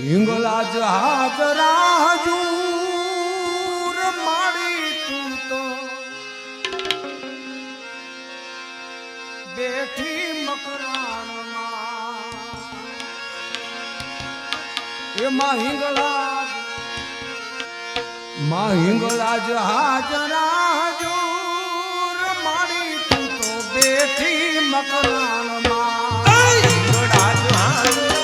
હિંગલા જહાજ રાજૂર મારી તું તો બેઠી મકરાણમાં એમાં હિંગલા માં હિંગલા જહાજ રાજૂર મારી તું તો બેઠી મકરાણમાં હિંગલા જહાજ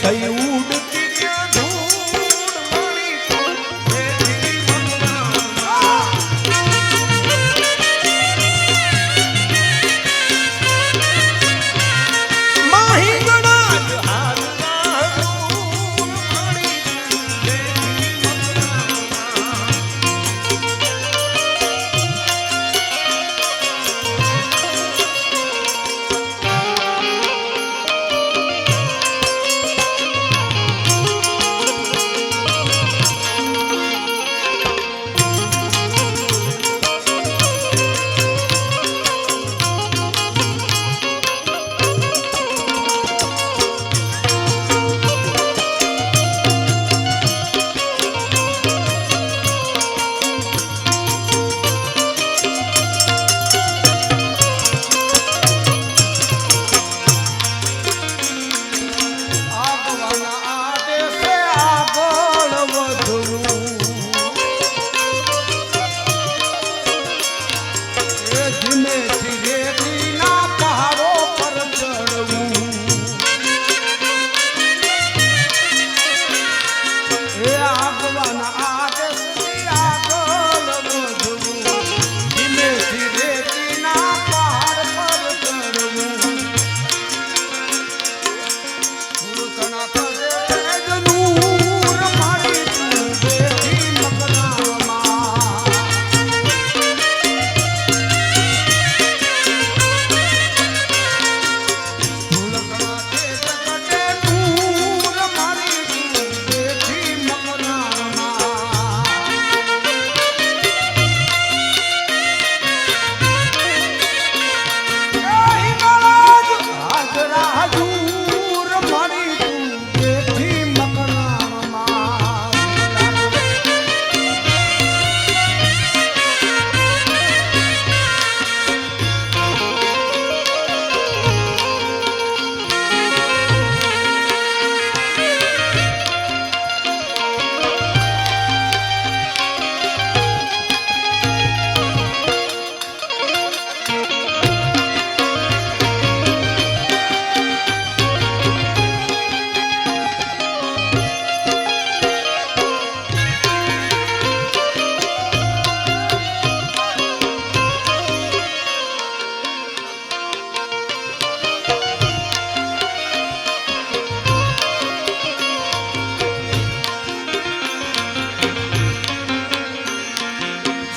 सही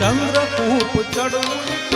ચંદ્રકૂપ ચડવું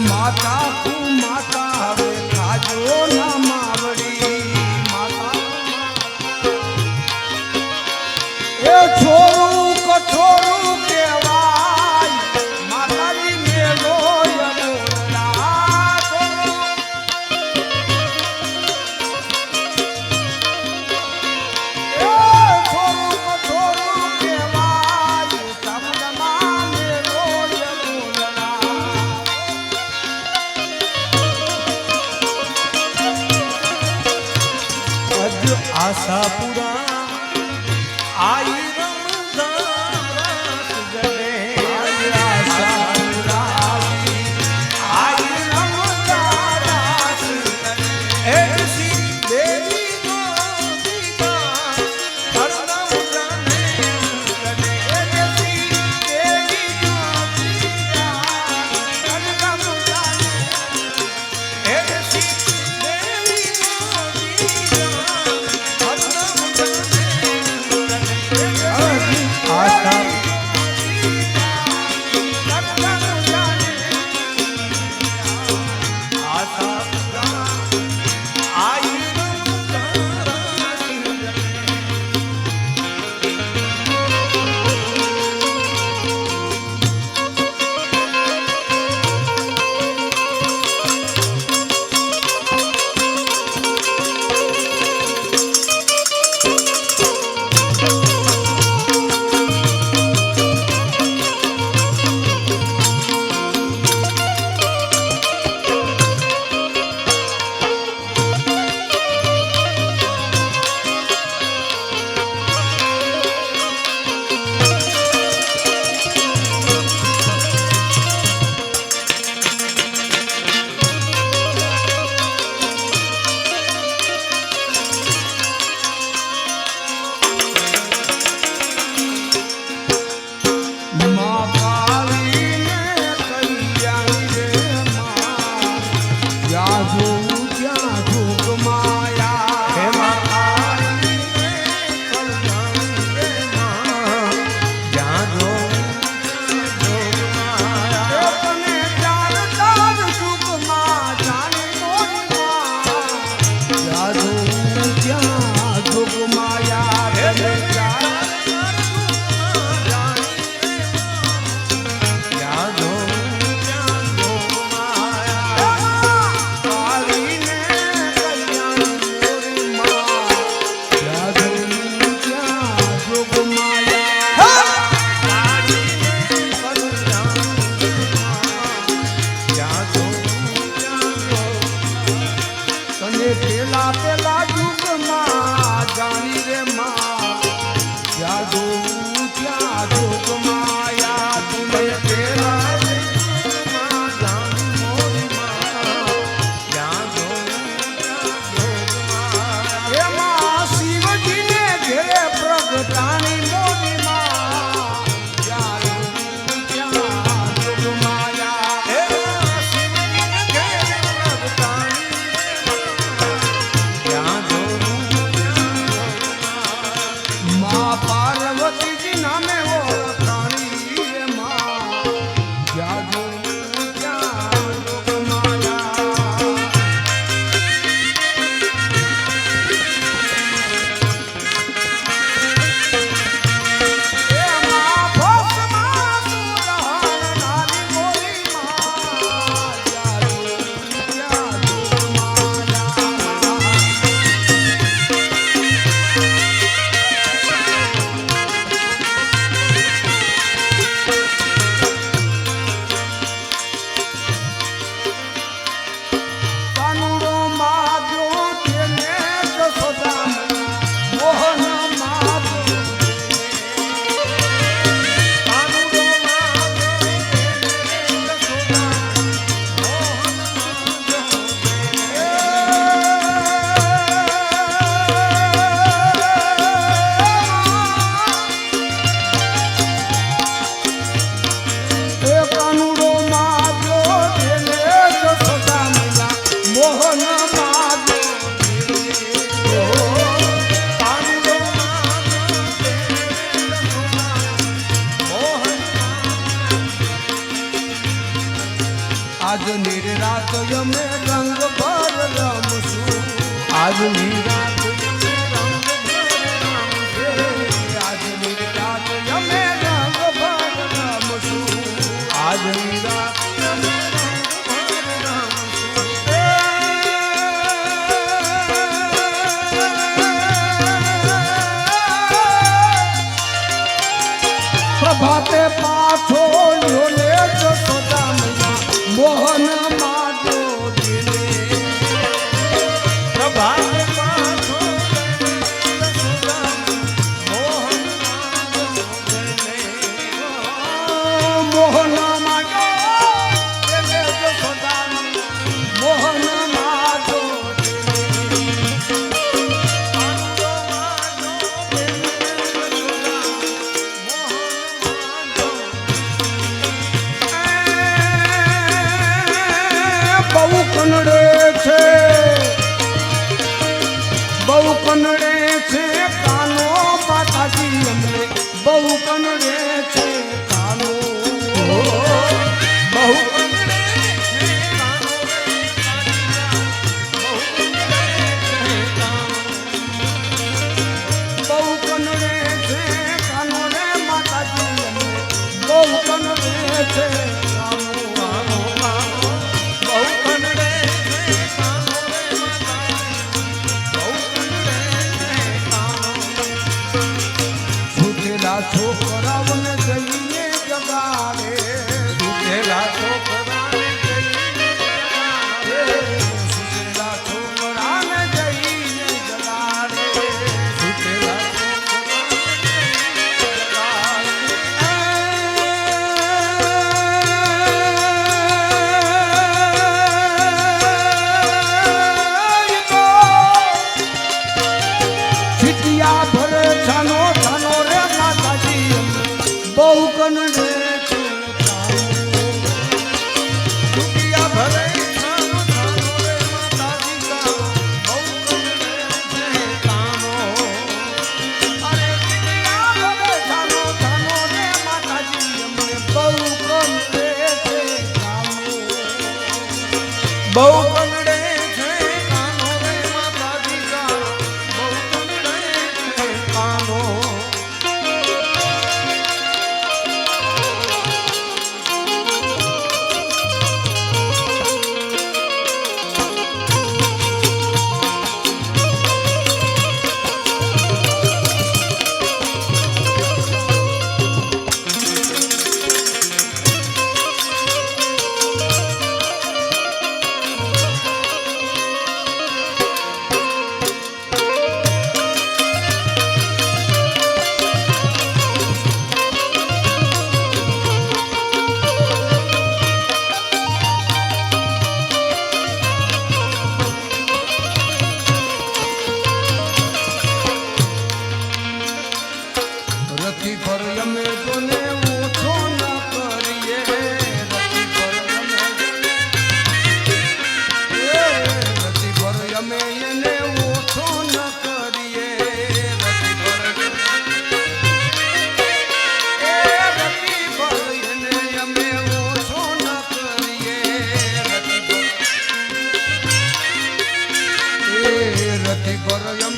કુમાતા. અરે માતા આશાપુરા આઈ આજ નિરાત અમે રંગ પર રમશું. આજ નિરાત both નથી પર અમે